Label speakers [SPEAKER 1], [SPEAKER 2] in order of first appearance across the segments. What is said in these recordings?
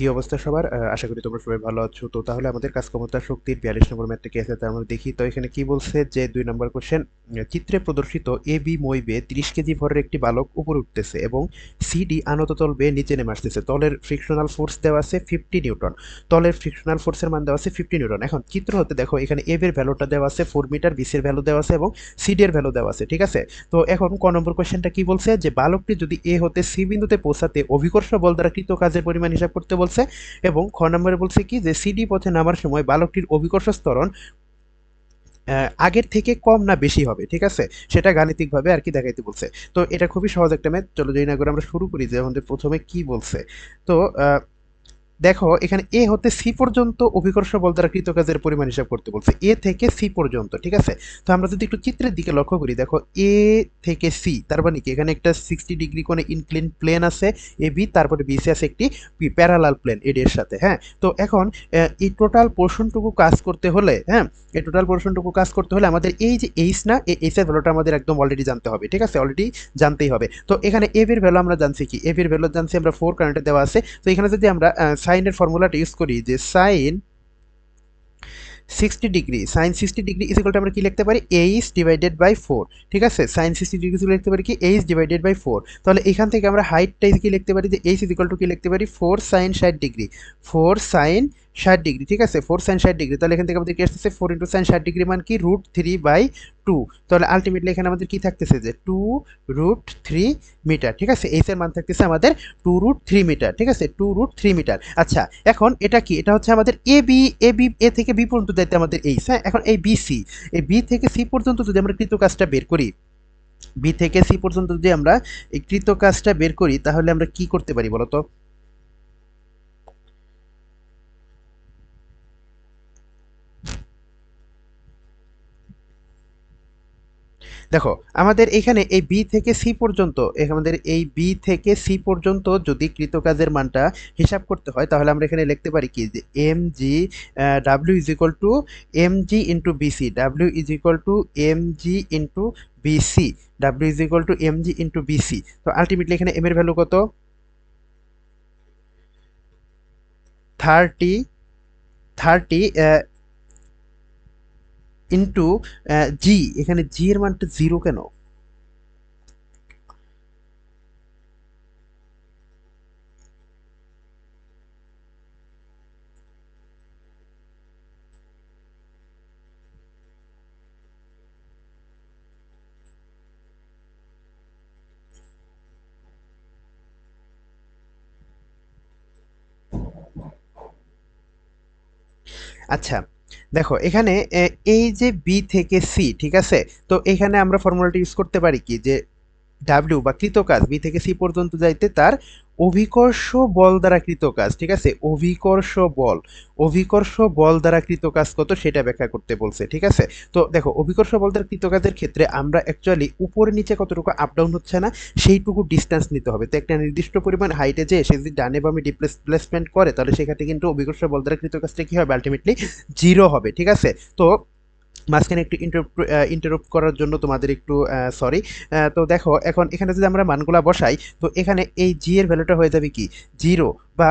[SPEAKER 1] কি অবস্থা সবার? আশা করি তোমরা সবাই ভালো আছো। তো তাহলে আমাদের কাজ ক্ষমতা শক্তির বিয়াল্লিশ নম্বর ম্যাথটা কি আছে তা আমরা দেখি। তো এখানে কি বলছে? যে দুই নম্বর কোশ্চেন চিত্রে প্রদর্শিত এ বি মই বে তিরিশ কেজি ভরের একটি বালক উপরে উঠতেছে এবং সিডি আনত তল বে নিচে নেমে আসতেছে। তলের ফ্রিকশনাল ফোর্স দেওয়া আছে ফিফটি নিউটন। তলের ফ্রিকশনাল ফোর্সের মান দেওয়া আছে ফিফটি নিউটন। এখন চিত্র হতে দেখো, এখানে এ এর ভ্যালুটা দেওয়া আছে ফোর মিটার বিসির ভ্যালু দেওয়া আছে এবং সিডি এর ভ্যালু দেওয়া আছে, ঠিক আছে? তো এখন ক নম্বর কোশ্চেনটা কি বলছে? যে বালকটি যদি এ হতে সি বিন্দুতে পৌঁছাতে অভিকর্ষ বল দ্বারা কৃত কাজের পরিমাণ হিসাব করতে বলছে এবং খ নম্বরে বলছে কি যে সিডি পথে নামার সময় বালকটির অভিকর্ষ স্তরণ আগের থেকে কম না বেশি হবে, ঠিক আছে? সেটা গাণিতিকভাবে আর কি দেখাইতে বলছে। তো এটা খুবই সহজ একটা ম্যাথ চলো করে আমরা শুরু করি যে আমাদের প্রথমে কি বলছে। তো দেখো, এখানে এ হতে সি পর্যন্ত অভিকর্ষ বল দ্বারা কৃত কাজের পরিমাণ হিসাব করতে বলছে। এ থেকে সি পর্যন্ত, ঠিক আছে? তো আমরা যদি একটু চিত্রের দিকে লক্ষ্য করি, দেখো এ থেকে সি তার মানে কি? এখানে একটা সিক্সটি ডিগ্রি কোণে ইনক্লিন প্লেন আছে এ বি তারপরে বিসি আছে একটি প্যারালাল প্লেন এর সাথে হ্যাঁ? তো এখন এই টোটাল পোর্শনটুকু কাজ করতে হলে হ্যাঁ? এই টোটাল পোর্শনটুকু কাজ করতে হলে আমাদের এই যে এইচ না, এই এইচ এর ভ্যালুটা আমাদের একদম অলরেডি জানতে হবে, ঠিক আছে? অলরেডি জানতেই হবে। তো এখানে এ এর ভ্যালু আমরা জানছি কি? এ এর ভ্যালু জানছি আমরা ফোর কারেন্টে দেওয়া আছে। তো এখানে যদি আমরা সাইনের ফর্মুলাটা ইউজ করি যে sine sixty degree, sine sixty degree ইজিকলটা আমরা কী লিখতে পারি? এইচ ডিভাইডেড বাই ফোর ঠিক আছে? সাইন সিক্সটি ডিগ্রি লিখতে পারি কি? এইচ ডিভাইডেড বাই ফোর তাহলে এখান থেকে আমরা হাইটটা কি লিখতে পারি? যে এইচ ইজিকল টু কি লিখতে পারি? ফোর সাইন ষাট ডিগ্রি ফোর সাইন ষাট ডিগ্রি, ঠিক আছে? ফোর সাইন ষাট ডিগ্রি, তাহলে এখান থেকে আমাদের কি আসতেছে? ফোর ইন্টু সাইন ষাট ডিগ্রি মান কি? রুট থ্রি বাই টু তাহলে আলটিমেটলি এখানে আমাদের কি থাকতেছে যে টু রুট থ্রি মিটার ঠিক আছে? এইচ এর মান থাকতেছে আমাদের টু রুট থ্রি মিটার ঠিক আছে? টু রুট থ্রি মিটার আচ্ছা এখন এটা কি? এটা হচ্ছে আমাদের A B A B A থেকে বি পর্যন্ত যাইতে আমাদের এইচ হ্যাঁ? এখন এই বি সি এই বি থেকে সি পর্যন্ত যদি আমরা কৃত কাজটা বের করি বি থেকে সি পর্যন্ত যদি আমরা এই কৃত কাজটা বের করি, তাহলে আমরা কি করতে পারি বলতো? দেখো, আমাদের এখানে এই বি থেকে সি পর্যন্ত আমাদের এই বি থেকে সি পর্যন্ত যদি কৃতকাজের মানটা হিসাব করতে হয়, তাহলে আমরা এখানে লিখতে পারি কি? যে M G W is equal to M G into BC W is equal to M G into BC W is equal to M G into BC তো আলটিমেটলি এখানে এম এর ভ্যালু কত? থার্টি থার্টি ইন্টু জি এখানে জি এর মানটা zero কেন? আচ্ছা দেখো, এখানে এই যে বি থেকে সি ঠিক আছে? তো এখানে আমরা ফর্মুলাটি ইউজ করতে পারি কি? যে ডাব্লিউ বা কৃতকাজ বি থেকে সি পর্যন্ত যাইতে তার অভিকর্ষ বল দ্বারা কৃত কাজ ঠিক আছে? অভিকর্ষ বল। অভিকর্ষ বল দ্বারা কৃত কাজ কত? সেটা ব্যাখ্যা করতে বলছে, ঠিক আছে? তো দেখো, অভিকর্ষ বল দ্বারা কৃত কাজের ক্ষেত্রে আমরা অ্যাকচুয়ালি উপরে নিচে কতটুকু আপ ডাউন হচ্ছে না, সেইটুকু ডিস্টেন্স নিতে হবে। তো একটা নির্দিষ্ট পরিমাণ হাইটে যে সে যদি ডানে বামে ডিসপ্লেসমেন্ট করে, তাহলে সেক্ষেত্রে কিন্তু অভিকর্ষ বল দ্বারা কৃত কাজটা কি হবে? আলটিমেটলি জিরো হবে, ঠিক আছে? তো মাঝখানে একটু ইন্টারপ্ট করার জন্য তোমাদের একটু সরি তো দেখো, এখন এখানে যদি আমরা মানগুলা বসাই, তো এখানে এই জি এর ভ্যালুটা হয়ে যাবে কি? জিরো বা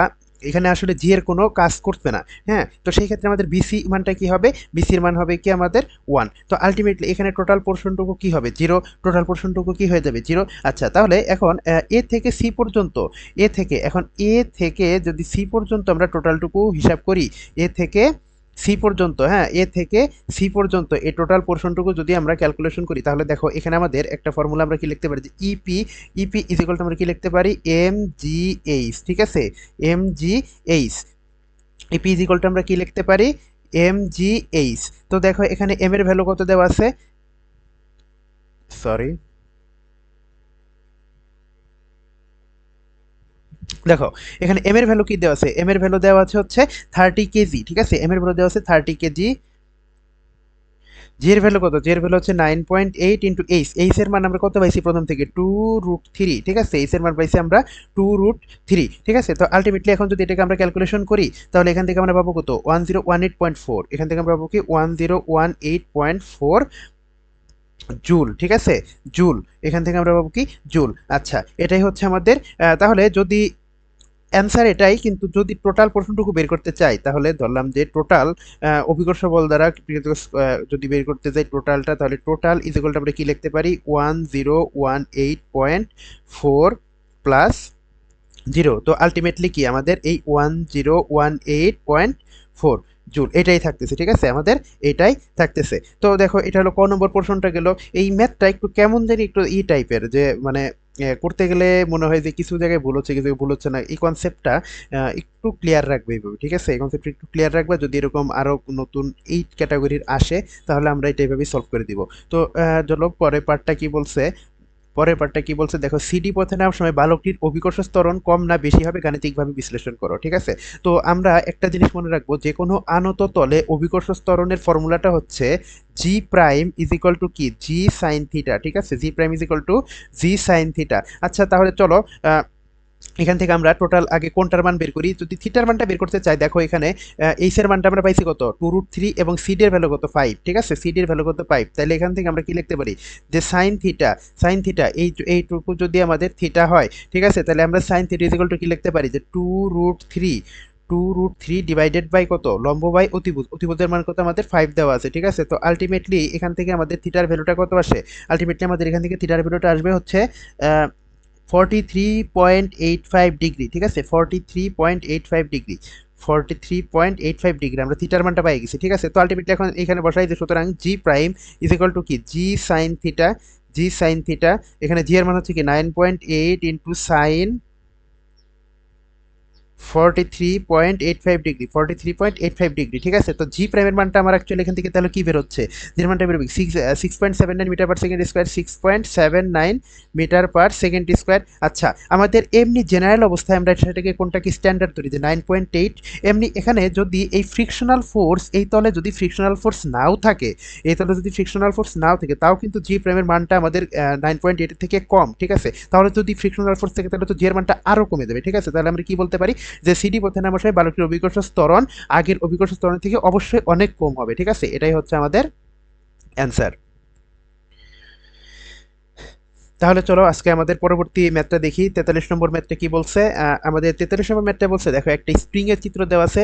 [SPEAKER 1] এখানে আসলে জি এর কোনো কাজ করবে না হ্যাঁ? তো সেই ক্ষেত্রে আমাদের বিসি মানটা কি হবে? বিসির মান হবে কি আমাদের ওয়ান তো আলটিমেটলি এখানে টোটাল পোর্শনটুকু কি হবে? জিরো টোটাল পোর্শনটুকু কি হয়ে যাবে? জিরো আচ্ছা তাহলে এখন এ থেকে সি পর্যন্ত এ থেকে, এখন এ থেকে যদি সি পর্যন্ত আমরা টোটালটুকু হিসাব করি এ থেকে সি পর্যন্ত হ্যাঁ এ থেকে সি পর্যন্ত এই টোটাল পোর্শনটুকু যদি আমরা ক্যালকুলেশন করি, তাহলে দেখো এখানে আমাদের একটা ফর্মুলা আমরা কি লিখতে পারি? যে ইপি ইপি ইজিকাল আমরা কি লিখতে পারি? এম জি এইচ ঠিক আছে? এম জি এইচ ইপি ইজিকালটা আমরা কি লিখতে পারি? এম জি এইচ তো দেখো এখানে এম এর ভ্যালু কত দেওয়া আছে? সরি দেখো, এখানে এম এর ভ্যালু কি দেওয়া আছে? এম এর ভ্যালু দেওয়া আছে হচ্ছে থার্টি কেজি ঠিক আছে? এম এর ভ্যালু দেওয়া আছে থার্টি কেজি জি এর ভ্যালু কত? জি এর ভ্যালু হচ্ছে nine point eight into H H এর মান আমরা কত পাইছি প্রথম থেকে? টু রুট থ্রি ঠিক আছে? এইচ এর মান পাইছি আমরা টু রুট থ্রি ঠিক আছে? তো আলটিমেটলি এখন যদি এটাকে আমরা ক্যালকুলেশন করি, তাহলে এখান থেকে আমরা পাবো কত? One zero one eight point four এখান থেকে আমরা পাবো কি? One zero one eight point four joule ঠিক আছে? জুল এখান থেকে আমরা পাবো কি? জুল আচ্ছা এটাই হচ্ছে আমাদের তাহলে যদি অ্যান্সার এটাই, কিন্তু যদি টোটাল পোর্শনটুকু বের করতে চাই, তাহলে ধরলাম যে টোটাল অভিকর্ষ বল দ্বারা যদি বের করতে চাই টোটালটা তাহলে টোটাল ইজ ইকুয়াল আমরা কি লিখতে পারি? One zero one eight point four plus zero তো আলটিমেটলি কি আমাদের এই one zero one eight point four joule, এটাই থাকতেছে, ঠিক আছে? আমাদের এটাই থাকতেছে। তো দেখো, এটা হলো ক নম্বর পোর্শনটা গেল। এই ম্যাথটা একটু কেমন জানি একটু ই টাইপের যে মানে করতে গেলে মনে হয় যে কিছু জায়গায় ভুল হচ্ছে, কিছু ভুল হচ্ছে না। এই কনসেপ্টটা একটু ক্লিয়ার রাখবে এইভাবে, ঠিক আছে? এই কনসেপ্টটা একটু ক্লিয়ার রাখবে, যদি এরকম আরও নতুন এই ক্যাটাগরির আসে, তাহলে আমরা এটা এইভাবেই সলভ করে দিব। তো চলো, পরের পার্টটা কি বলছে? পরের পার্টটা কি বলছে? দেখো সিডি পথে নেওয়ার সময় বালকটির অভিকর্ষ স্তরণ কম না বেশি হবে গাণিতিকভাবে বিশ্লেষণ করো, ঠিক আছে? তো আমরা একটা জিনিস মনে রাখব, যে কোনো আনত তলে অভিকর্ষ স্তরণের ফর্মুলাটা হচ্ছে G prime is equal to কি? জি সাইন থিটা ঠিক আছে? G prime is equal to G sine theta আচ্ছা তাহলে চলো এখান থেকে আমরা টোটাল আগে কোনটার মান বের করি? যদি থিটার মানটা বের করতে চাই, দেখো এখানে এইসের মানটা আমরা পাইছি কত? টু রুট থ্রি এবং সিডের ভ্যালু কত? ফাইভ ঠিক আছে? সিডের ভ্যালু কত? ফাইভ তাহলে এখান থেকে আমরা কি লিখতে পারি? যে সাইন থিটা সাইন থিটা এই এইটুকু যদি আমাদের থিটা হয়, ঠিক আছে? তাহলে আমরা সাইন থিটা ইজিক্যাল টু কি লিখতে পারি? যে two root three two root three divided by কত? লম্ব বাই অতিভুজ। অতিভুজের মান কত আমাদের ফাইভ দেওয়া আছে, ঠিক আছে? তো আলটিমেটলি এখান থেকে আমাদের থিটার ভ্যালুটা কত আসে? আলটিমেটলি আমাদের এখান থেকে থিটার ভ্যালুটা আসবে হচ্ছে forty three point eight five degree, ঠিক আছে? Forty three point eight five degree forty three point eight five degree, আমরা থিটার মানটা পাই গেছি, ঠিক আছে? তো আলটিমেটলি এখন এখানে বসাই যে সুতরাং G prime is equal to কি? G sine theta G sine theta এখানে জি এর মান হচ্ছে কি? Nine point eight into sine forty three point eight five degree forty three point eight five degree, ঠিক আছে? তো জি প্রাইমের মানটা আমার অ্যাকচুয়ালি এখান থেকে তাহলে কি বেরোচ্ছে? জির মানটা বেরোবে six six point seven nine metre per second square six point seven nine metre per second square আচ্ছা আমাদের এমনি জেনারেল অবস্থায় আমরা সেটাকে কোনটা কি স্ট্যান্ডার্ড ধরি? যে নাইন পয়েন্ট এইট এমনি এখানে যদি এই ফ্রিকশনাল ফোর্স এই তলে যদি ফ্রিকশনাল ফোর্স নাও থাকে, এই তলে যদি ফ্রিকশনাল ফোর্স নাও থাকে, তাও কিন্তু জি প্রাইমের মানটা আমাদের নাইন পয়েন্ট এইটের থেকে কম, ঠিক আছে? তাহলে যদি ফ্রিকশনাল ফোর্স থাকে, তাহলে তো জি মানটা আরও কমে যাবে, ঠিক আছে? তাহলে আমরা কি বলতে পারি? যে সিডি পথে নামার সময় বালকটির অভিকর্ষ স্তরণ আগের অভিকর্ষ স্তরণ থেকে অবশ্যই অনেক কম হবে, ঠিক আছে? এটাই হচ্ছে আমাদের অ্যান্সার তাহলে চলো আজকে আমাদের পরবর্তী ম্যাথটা দেখি। তেতাল্লিশ নম্বর ম্যাথটা কি বলছে? আমাদের তেতাল্লিশ নম্বর ম্যাথটা বলছে, দেখো, একটা স্প্রিং এর চিত্র দেওয়া আছে।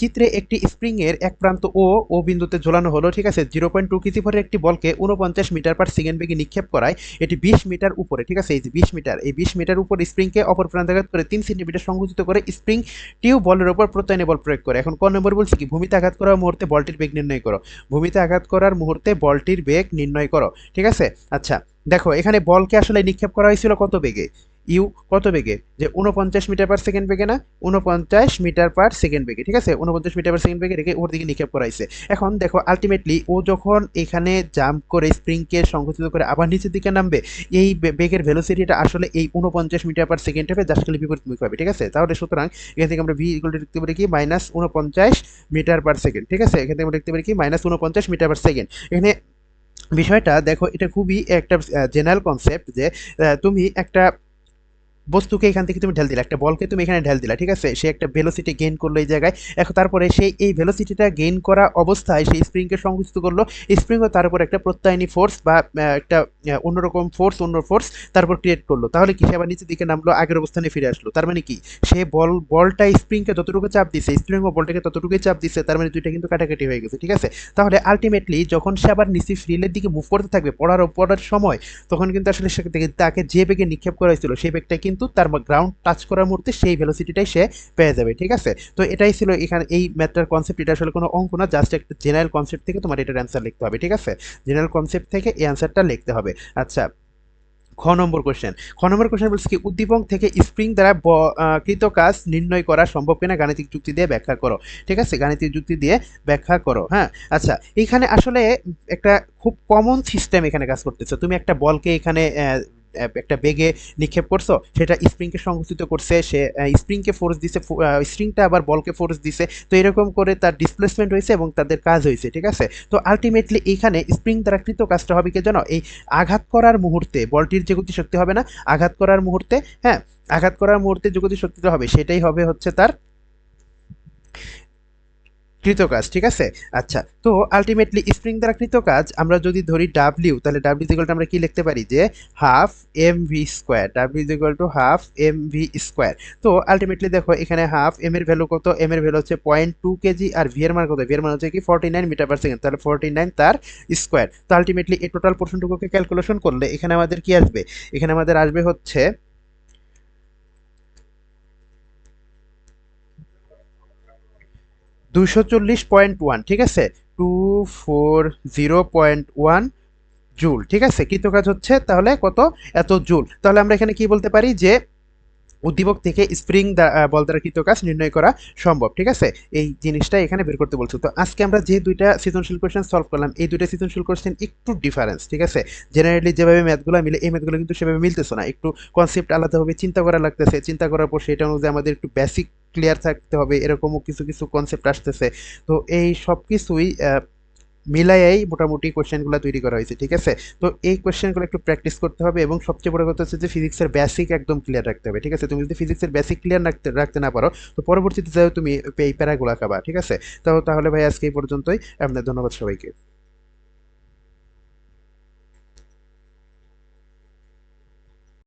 [SPEAKER 1] চিত্রে একটি স্প্রিং এর এক প্রান্ত ও ও বিন্দুতে ঝোলানো হলো, ঠিক আছে? জিরো পয়েন্ট টু কেজি ভরের একটি বলকে উনপঞ্চাশ মিটার পার সেকেন্ড বেগে নিক্ষেপ করায়। এটি বিশ মিটার উপরে, ঠিক আছে? এই যে বিশ মিটার, এই বিশ মিটার উপর স্প্রিংকে অপর প্রান্তাঘাত করে তিন সেন্টিমিটার সংকুচিত করে স্প্রিং টিউ বলের উপর প্রত্যয়নে বল প্রয়োগ করে। এখন ক নম্বর বলছে কি? ভূমিতে আঘাত করার মুহূর্তে বলটির বেগ নির্ণয় করো। ভূমিতে আঘাত করার মুহূর্তে বলটির বেগ নির্ণয় করো, ঠিক আছে? আচ্ছা দেখো, এখানে বলকে আসলে নিক্ষেপ করা হয়েছিল কত বেগে? ইউ কত বেগে? যে উনপঞ্চাশ মিটার পার সেকেন্ড বেগে না? উনপঞ্চাশ মিটার পার সেকেন্ড বেগে, ঠিক আছে? উনপঞ্চাশ মিটার পার সেকেন্ড বেগে রেখে ওর দিকে নিক্ষেপ করা হয়েছে। এখন দেখো আলটিমেটলি ও যখন এখানে জাম্প করে স্প্রিংকে সংকুচিত করে আবার নিচের দিকে নামবে, এই বেগের ভেলোসিটিটা আসলে এই উনপঞ্চাশ মিটার পার সেকেন্ড হবে জাস্ট খালি বিপরীতমুখী হবে, ঠিক আছে? তাহলে সুতরাং এখান থেকে আমরা ভি ইকুয়াল লিখতে পারি কি? মাইনাস উনপঞ্চাশ মিটার পার সেকেন্ড ঠিক আছে? এখান থেকে আমরা লিখতে পারি কি? মাইনাস উনপঞ্চাশ মিটার পার সেকেন্ড এখানে বিষয়টা দেখো এটা খুবই একটা জেনারেল কনসেপ্ট যে তুমি একটা বস্তুকে এখান থেকে তুমি ঢেল দিলা, একটা বলকে তুমি এখানে ঢেল দিলা, ঠিক আছে? সে একটা ভেলোসিটি গেইন করল এই জায়গায়। এখন তারপরে সেই এই ভেলোসিটিটা গেইন করা অবস্থায় সেই স্প্রিংকে সংকুচিত করল। স্প্রিংও তার উপর একটা প্রত্যায়নী ফোর্স বা একটা অন্যরকম ফোর্স অন্য ফোর্স তারপর ক্রিয়েট করল। তাহলে কি সে আবার নিচের দিকে নামলো, আগের অবস্থানে ফিরে আসলো? তার মানে কি? সে বল, বলটা স্প্রিংকে যতটুকু চাপ দিছে স্প্রিং ও বলটাকে ততটুকুই চাপ দিছে, তার মানে দুইটা কিন্তু কাটাকাটি হয়ে গেছে, ঠিক আছে? তাহলে আলটিমেটলি যখন সে আবার নিচে ফ্রিলের দিকে মুভ করতে থাকবে, পড়ার পড়ার সময়, তখন কিন্তু আসলে সে তাকে যে বেগে নিক্ষেপ করা হয়েছিল সেই বেগটা কিন্তু তার গ্রাউন্ড টাচ করার মুহূর্তে সেই ভেলোসিটিটাই সে পেয়ে যাবে, ঠিক আছে? তো এটাই ছিল এখানে এই ম্যাথটার কনসেপ্ট এটা আসলে কোনো অঙ্ক না জাস্ট একটা জেনারেল কনসেপ্ট থেকে তোমার এটার অ্যান্সার লিখতে হবে, ঠিক আছে? জেনারেল কনসেপ্ট থেকে এই অ্যান্সারটা লিখতে হবে। আচ্ছা খ নম্বর কোশ্চেন খ নম্বর কোশ্চেন বলছে কি, উদ্দীপক থেকে স্প্রিং দ্বারা কৃত কাজ নির্ণয় করা সম্ভব কিনা? গাণিতিক যুক্তি দিয়ে ব্যাখ্যা করো, ঠিক আছে? গাণিতিক যুক্তি দিয়ে ব্যাখ্যা করো হ্যাঁ? আচ্ছা এখানে আসলে একটা খুব কমন সিস্টেম এখানে কাজ করতেছে। তুমি একটা বলকে এখানে একটা বেগে নিক্ষেপ করছ, সেটা স্প্রিংকে সংকুচিত করছে, সে স্প্রিংকে ফোর্স দিছে স্প্রিংটা আবার বলকে ফোর্স দিছে, তো এরকম করে তার ডিসপ্লেসমেন্ট হয়েছে এবং তাদের কাজ হয়েছে, ঠিক আছে? তো আলটিমেটলি এখানে স্প্রিং দ্বারা কৃত কাজটা হবে কি জানো? এই আঘাত করার মুহূর্তে, বলটির যে গতি শক্তি হবে না, আঘাত করার মুহূর্তে হ্যাঁ আঘাত করার মুহূর্তে যে গতি শক্তিটা হবে, সেটাই হবে হচ্ছে তার কৃতকাজ, ঠিক আছে? আচ্ছা তো আলটিমেটলি স্প্রিং দ্বারা কৃতকাজ, আমরা যদি ধরি ডাব্লিউ তাহলে ডাব্লিউ ইকুয়ালটা আমরা কি লিখতে পারি? যে half M V square W equal to half M V square তো আলটিমেটলি দেখো, এখানে হাফ এম এর ভ্যালু কত? এম এর ভ্যালু হচ্ছে পয়েন্ট টু কেজি আর ভি এর মান কত? ভি এর মান হচ্ছে কি? Forty nine metre per second তাহলে ফর্টি নাইন তার স্কোয়ার তো আলটিমেটলি এই টোটাল পোর্শনটুকুকে ক্যালকুলেশন করলে এখানে আমাদের কি আসবে? এখানে আমাদের আসবে হচ্ছে দুশো চল্লিশ পয়েন্ট ওয়ান, ঠিক আছে? Two four zero point one joule, ঠিক আছে? কৃতকাজ হচ্ছে তাহলে কত? এত জুল। তাহলে আমরা এখানে কি বলতে পারি যে উদ্দীপক থেকে স্প্রিং বল দ্বারা কৃত কাজ নির্ণয় করা সম্ভব, ঠিক আছে? এই জিনিসটা এখানে বের করতে বলছো। তো আজকে আমরা যে দুইটা সৃজনশীল কোয়েশ্চেন সলভ করলাম, এই দুইটা সৃজনশীল কোয়েশ্চেন একটু ডিফারেন্স ঠিক আছে? জেনারেলি যেভাবে ম্যাথগুলো মিলে, এই ম্যাথগুলো কিন্তু সেভাবে মিলতেছে না। একটু কনসেপ্ট আলাদাভাবে চিন্তা করা লাগতেছে। চিন্তা করার পর সেটা অনুযায়ী আমাদের একটু বেসিক ক্লিয়ার থাকতে হবে, এরকমও কিছু কিছু কনসেপ্ট আসতেছে। তো এই সব কিছুই মিলাইয়াই মোটামুটি কোশ্চেনগুলো তৈরি করা হয়েছে, ঠিক আছে? তো এই কোয়েশ্চেনগুলো একটু প্র্যাকটিস করতে হবে এবং সবচেয়ে বড় কথা হচ্ছে যে ফিজিক্সের বেসিক একদম ক্লিয়ার রাখতে হবে, ঠিক আছে? তুমি যদি ফিজিক্সের বেসিক ক্লিয়ার রাখতে রাখতে না পারো, তো পরবর্তীতে যাও তুমি এই প্যারাগুলা খাবা, ঠিক আছে? তো তাহলে ভাই আজকে এই পর্যন্তই, আপনার ধন্যবাদ সবাইকে।